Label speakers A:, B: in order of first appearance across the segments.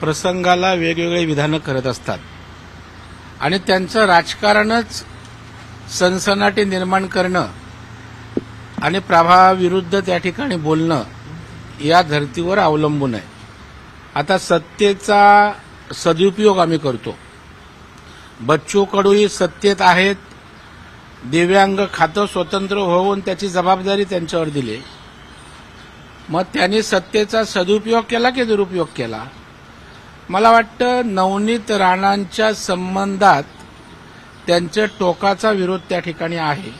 A: प्रसंगाला वेगवेगळे विधानं करत असतात. आणि त्यांचं राजकारणच सनसनाटी निर्माण करणं आणि प्रभावाविरुद्ध त्या ठिकाणी बोलणं या धर्तीवर अवलंबून आहे. आता सत्तेचा सदुपयोग आम्ही करतो. बच्चू कडूही सत्तेत आहेत. दिव्यांग खातं स्वतंत्र होऊन त्याची जबाबदारी त्यांच्यावर दिली. मग त्यांनी सत्तेचा सदुपयोग केला की दुरुपयोग केला? मला वाटतं नवनीत राणांच्या संबंधात त्यांच्या टोकाचा विरोध त्या ठिकाणी आहे.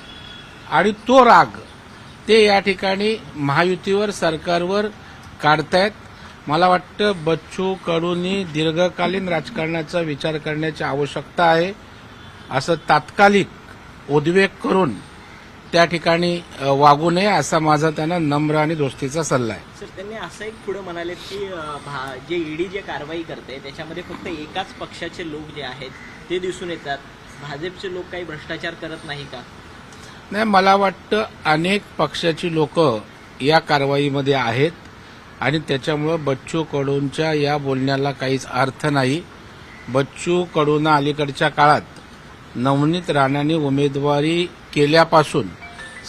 A: आणि तो राग ते या ठिकाणी महायुतीवर सरकारवर काढतायत. मला वाटतं बच्चू कडूंनी दीर्घकालीन राजकारणाचा विचार करण्याची आवश्यकता आहे. असं तात्कालिक उद्वेग करून त्या ठिकाणी वागू नये असा माझा त्यांना नम्र आणि दोस्तीचा सल्ला आहे.
B: सर त्यांनी असं एक पुढे म्हणाले की जे ईडी जे कारवाई करते त्याच्यामध्ये फक्त एकाच पक्षाचे लोक जे आहेत ते दिसून येतात. भाजपचे लोक काही भ्रष्टाचार करत नाही का?
A: नाही मला वाटतं अनेक पक्षाची लोक या कारवाईमध्ये आहेत आणि त्याच्यामुळं बच्चू कडूंच्या या बोलण्याला काहीच अर्थ नाही. बच्चू कडूंना अलीकडच्या काळात नवनीत राणाने उमेदवारी केल्यापासून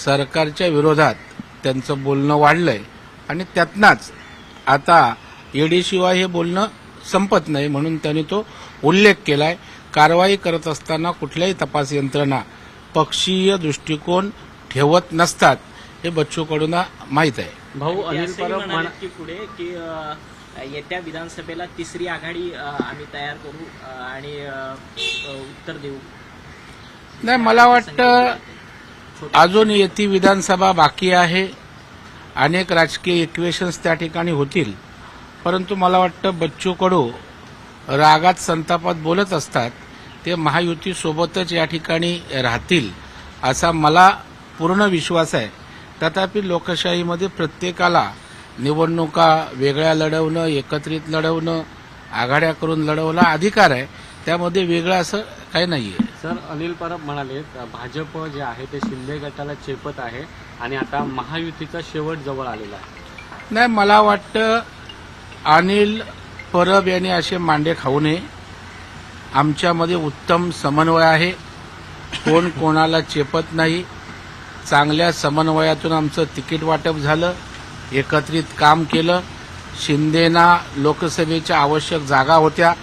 A: सरकारच्या विरोधात त्यांचं बोलणं वाढलंय आणि त्यातनाच आता ईडीशिवाय हे बोलणं संपत नाही म्हणून त्यांनी तो उल्लेख केलाय. कारवाई करत असताना कुठल्याही तपास यंत्रणा पक्षीय दृष्टिकोन ठेवत नसतात हे बच्चू कडूंना माहीत आहे.
C: भाऊ अनिल परब
B: की पुढे की येत्या विधानसभेला तिसरी आघाडी आम्ही तयार करू आणि उत्तर देऊ.
A: नाही मला वाटतं अजून येती विधानसभा बाकी आहे. अनेक राजकीय इक्वेशन्स त्या ठिकाणी होतील. परंतु मला वाटतं बच्चू कडू रागात संतापात बोलत असतात. ते महायुतीसोबतच या ठिकाणी राहतील असा मला पूर्ण विश्वास आहे. तथापि लोकशाहीमध्ये प्रत्येकाला निवडणुका वेगळ्या लढवणं एकत्रित लढवणं आघाड्या करून लढवणं अधिकार आहे. त्यामध्ये वेगळं असं काही नाही आहे
C: सर अनिल परब म्हणाले भाजप जे आहे ते शिंदे गटाला चेपत आहे आणि आता महायुतीचा शेवट जवळ आलेला आहे.
A: नाही मला वाटतं अनिल परब यांनी असे मांडे खाऊ नये. आमच्यामध्ये उत्तम समन्वय आहे. कोण कोणाला चेपत नाही. चांगल्या समन्वयातून आमचं तिकीट वाटप झालं. एकत्रित काम केलं. शिंदेना लोकसभेच्या आवश्यक जागा होत्या.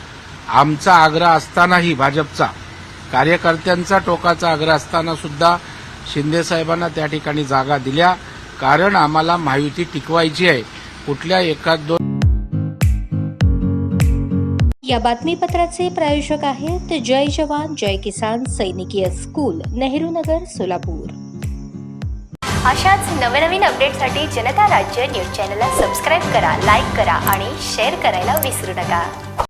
A: आमचा आग्रह असतानाही भाजपचा कार्यकर्त्यांचा टोकाचा आग्रह असताना सुद्धा शिंदे साहेबांना त्या ठिकाणी जागा दिल्या. कारण आम्हाला महायुती टिकवायची आहे. कुठल्या एखाद दोन
D: या बातमीपत्राचे प्रायोजक आहेत जय जवान जय किसान सैनिकीय स्कूल नेहरू नगर सोलापूर.
E: अशाच नवनवीन अपडेटसाठी जनता राज्य न्यूज चॅनलला सबस्क्राईब करा लाईक करा आणि शेअर करायला विसरू नका.